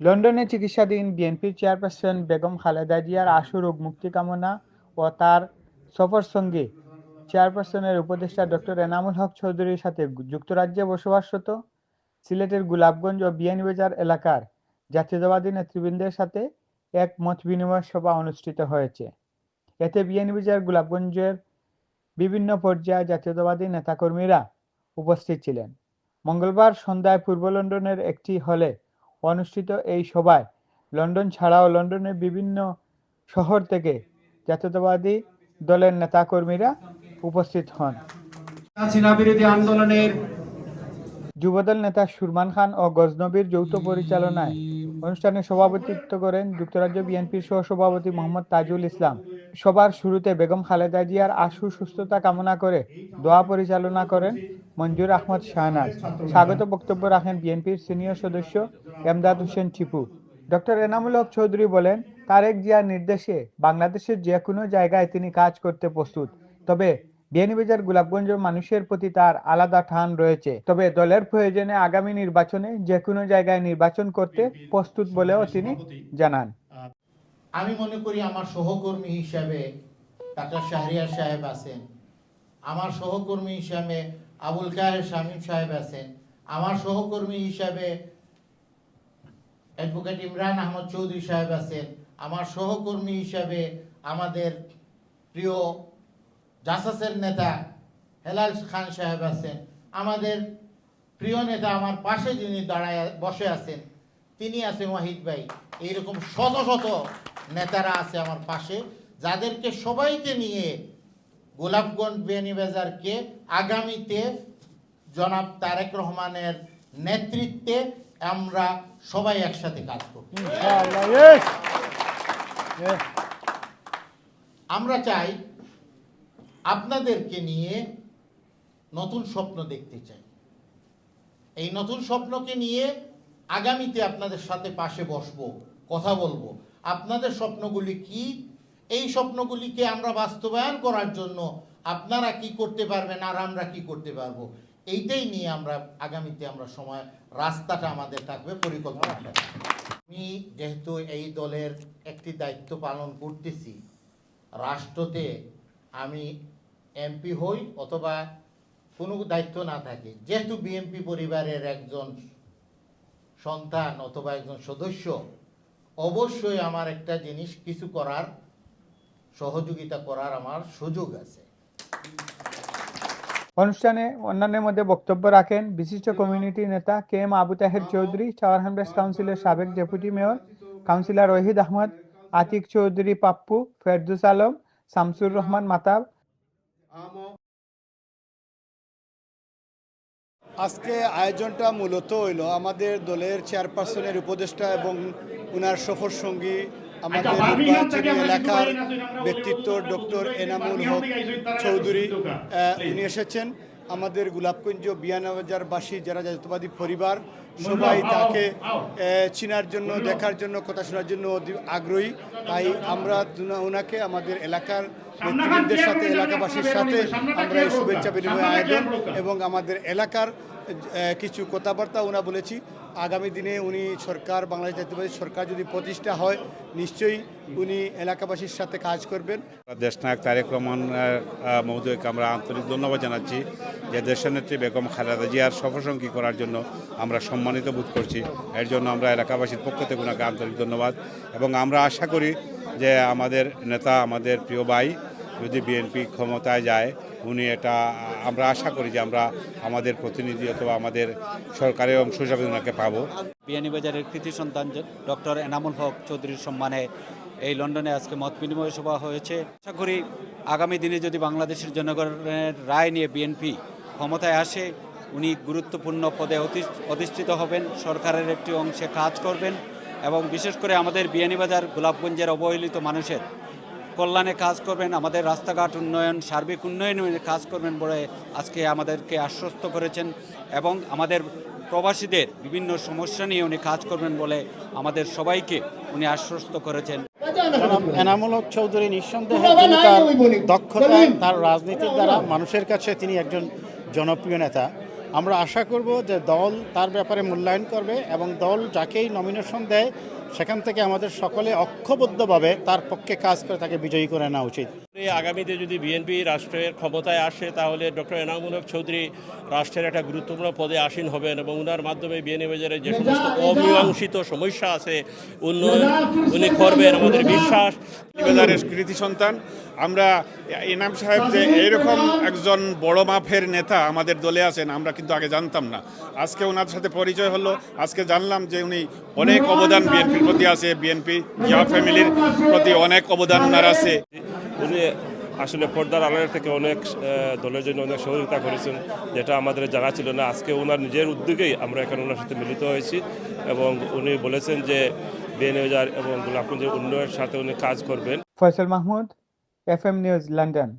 লন্ডনে চিকিৎসাধীন বিএনপির চেয়ারপারসন বেগম খালেদা জিয়ার আশু রোগ মুক্তি কামনা ও তার সফরসঙ্গী চেয়ারপারসনের উপদেষ্টা ডক্টর এনামুল হক চৌধুরীর সাথে যুক্তরাজ্যে বসবাসরত সিলেটের গুলাবগঞ্জ ও বিয়ানীবাজার এলাকার জাতীয়তাবাদী নেতৃবৃন্দের সাথে এক মত বিনিময় সভা অনুষ্ঠিত হয়েছে। এতে বিয়ানীবাজার গুলাবগঞ্জের বিভিন্ন পর্যায়ে জাতীয়তাবাদী নেতাকর্মীরা উপস্থিত ছিলেন। মঙ্গলবার সন্ধ্যায় পূর্ব লন্ডনের একটি হলে অনুষ্ঠিত এই সভায় লন্ডন ছাড়াও লন্ডনের বিভিন্ন শহর থেকে জাতীয়তাবাদী দলের নেতাকর্মীরা উপস্থিত হন। বিরোধী আন্দোলনের যুবদল নেতা সুরমান খান ও গজনবীর যৌথ পরিচালনায় অনুষ্ঠানে সভাপতিত্ব করেন যুক্তরাজ্য বিএনপির সহসভাপতি মোহাম্মদ তাজুল ইসলাম। সবার শুরুতে বেগম খালেদা জিয়ার আশু সুস্থতা কামনা করে দোয়া পরিচালনা করেন মঞ্জুর আহমদ শাহনাজ। স্বাগত বক্তব্য রাখেন বিএনপির সিনিয়র সদস্য এমদাদ হোসেন টিপু। ডক্টর এনামুল হক চৌধুরী বলেন, তারেক জিয়ার নির্দেশে বাংলাদেশের যে কোনো জায়গায় তিনি কাজ করতে প্রস্তুত। তবে বিয়ানীবাজার গোলাপগঞ্জের মানুষের প্রতি তার আলাদা টান রয়েছে। তবে দলের প্রয়োজনে আগামী নির্বাচনে যে কোনো জায়গায় নির্বাচন করতে প্রস্তুত বলেও তিনি জানান। আমি মনে করি আমার সহকর্মী হিসাবে ডাক্তার শাহরিয়ার সাহেব আছেন, আমার সহকর্মী হিসাবে আবুল কাহের শামীম সাহেব আছেন, আমার সহকর্মী হিসাবে অ্যাডভোকেট ইমরান আহমদ চৌধুরী সাহেব আছেন, আমার সহকর্মী হিসাবে আমাদের প্রিয় জাসাসের নেতা হেলাল খান সাহেব আছেন, আমাদের প্রিয় নেতা আমার পাশে যিনি দাঁড়ায় বসে আছেন, তিনি আছেন ওয়াহিদ ভাই। এইরকম শত শত নেতারা আছে আমার পাশে যাদেরকে সবাইকে নিয়ে গোলাপগঞ্জ বেনিবাজারকে আগামীতে জনাব তারেক রহমানের নেতৃত্বে আমরা সবাই একসাথে কাজ করব। আমরা চাই আপনাদেরকে নিয়ে নতুন স্বপ্ন দেখতে চাই। এই নতুন স্বপ্নকে নিয়ে আগামীতে আপনাদের সাথে পাশে বসবো কথা বলব। আপনাদের স্বপ্নগুলি কি? এই স্বপ্নগুলিকে আমরা বাস্তবায়ন করার জন্য আপনারা কি করতে পারবেন আর আমরা কি করতে পারব? এইটাই নিয়ে আমরা আগামীতে আমরা সময়, রাস্তাটা আমাদের থাকবে পরিকল্পনাটা আমি যেহেতু এই দলের একটি দায়িত্ব পালন করতেছি, রাষ্ট্রতে আমি এমপি হই অথবা কোনো দায়িত্ব না থাকে, যেহেতু বিএনপি পরিবারের একজন সন্তান অথবা একজন সদস্য অবশ্যই আমার একটা জিনিস কিছু করার সহযোগিতা করার আমার সুযোগ আছে। অনুষ্ঠানে অন্যান্যের মধ্যে বক্তব্য রাখেন বিশিষ্ট কমিউনিটি নেতা K M Abu Taher Chowdhury Tower Hamlets কাউন্সিলের সাবেক deputy mayor councillor Rahid Ahmed Atique Chowdhury Pappu Ferdous Alam Shamsur Rahman Matab. আজকে আয়োজনটা মূলত হইল আমাদের দলের চেয়ারপারসনের উপদেষ্টা এবং উনার সফর সঙ্গী আমাদের নির্বাচনী এলাকার ব্যক্তিত্ব ডক্টর এনামুল হক চৌধুরী আহ, উনি এসেছেন। আমাদের গোলাপগঞ্জ বিয়ানবাজারবাসী, যারা জাতীয়তাবাদী পরিবার, সবাই তাকে চিনার জন্য, দেখার জন্য, কথা শোনার জন্য আগ্রহী। তাই আমরা ওনাকে আমাদের এলাকার নেতৃবৃন্দের সাথে, এলাকাবাসীর সাথে আমরা এই শুভেচ্ছা বিনিময় আয়োজন এবং আমাদের এলাকার কিছু কথাবার্তা ওনা বলেছি। আগামী দিনে উনি সরকার, বাংলাদেশ জাতীয়বাদী সরকার যদি প্রতিষ্ঠা হয়, নিশ্চয়ই উনি এলাকাবাসীর সাথে কাজ করবেন। দেশনায়ক তারেক রহমান মহোদয়কে আমরা আন্তরিক ধন্যবাদ জানাচ্ছি যে দেশের দেশনেত্রী বেগম খালেদা জিয়ার সফরসঙ্গী করার জন্য আমরা সম্মানিত বোধ করছি। এর জন্য আমরা এলাকাবাসীর পক্ষ থেকে ওনাকে আন্তরিক ধন্যবাদ এবং আমরা আশা করি যে আমাদের নেতা, আমাদের প্রিয় ভাই যদি বিএনপি ক্ষমতায় যায় উনি এটা, আমরা আশা করি যে আমরা আমাদের প্রতিনিধি অথবা আমাদের সরকারের অংশ হিসাবে ওনাকে পাবো। বিয়ানীবাজারের কৃতি সন্তান ডক্টর এনামুল হক চৌধুরীর সম্মানে এই লন্ডনে আজকে মত বিনিময় সভা হয়েছে। আশা করি আগামী দিনে যদি বাংলাদেশের জনগণের রায় নিয়ে বিএনপি ক্ষমতায় আসে, উনি গুরুত্বপূর্ণ পদে অধি- অধিষ্ঠিত হবেন, সরকারের একটি অংশে কাজ করবেন এবং বিশেষ করে আমাদের বিয়ানীবাজার গোলাপগঞ্জের অবহেলিত মানুষের কল্যাণে কাজ করবেন আমাদের রাস্তাঘাট উন্নয়ন সার্বিক উন্নয়নে কাজ করবেন বলে আজকে আমাদেরকে আশ্বস্ত করেছেন এবং আমাদের প্রবাসীদের বিভিন্ন সমস্যা নিয়ে উনি কাজ করবেন বলে আমাদের সবাইকে উনি আশ্বস্ত করেছেন। জনাব এনামুল হক চৌধুরী নিঃসন্দেহে তিনি তার দক্ষতায় তার রাজনীতির দ্বারা মানুষের কাছে তিনি একজন জনপ্রিয় নেতা। আমরা আশা করব যে দল তার ব্যাপারে মূল্যায়ন করবে এবং দল যাকেই নমিনেশন দেয় সেখান থেকে আমাদের সকলে অক্ষবদ্ধভাবে তার পক্ষে কাজ করে তাকে বিজয়ী করে নেওয়া উচিত। এই আগামীতে যদি বিএনপি রাষ্ট্রের ক্ষমতায় আসে তাহলে ডক্টর এনামুল হক চৌধুরী রাষ্ট্রের একটা গুরুত্বপূর্ণ পদে আসীন হবেন এবং উনার মাধ্যমে বিএনপি বাজারে যে সমস্ত অমীমাংসিত সমস্যা আছে উন্নয়ন উনি করবেন আমাদের বিশ্বাস। বাজারের কৃতি সন্তান আমরা এনাম সাহেব যে এইরকম একজন বড় মাপের নেতা আমাদের দলে আছেন আমরা কিন্তু আগে জানতাম না। আজকে ওনার সাথে পরিচয় হলো আজকে জানলাম যে উনি অনেক অবদান বিএনপির প্রতি আছে বিএনপি জিয়া ফ্যামিলির প্রতি অনেক অবদান ওনার আছে। উনি আসলে পর্দার আড়ালের থেকে অনেক আহ, দলের জন্য অনেক সহযোগিতা করেছেন যেটা আমাদের জানা ছিল না। আজকে ওনার নিজের উদ্যোগেই আমরা এখানে ওনার সাথে মিলিত হয়েছি এবং উনি বলেছেন যে বিএনএজার এবং গোলাপগঞ্জের উন্নয়নের সাথে উনি কাজ করবেন। Faisal Mahmud F M news London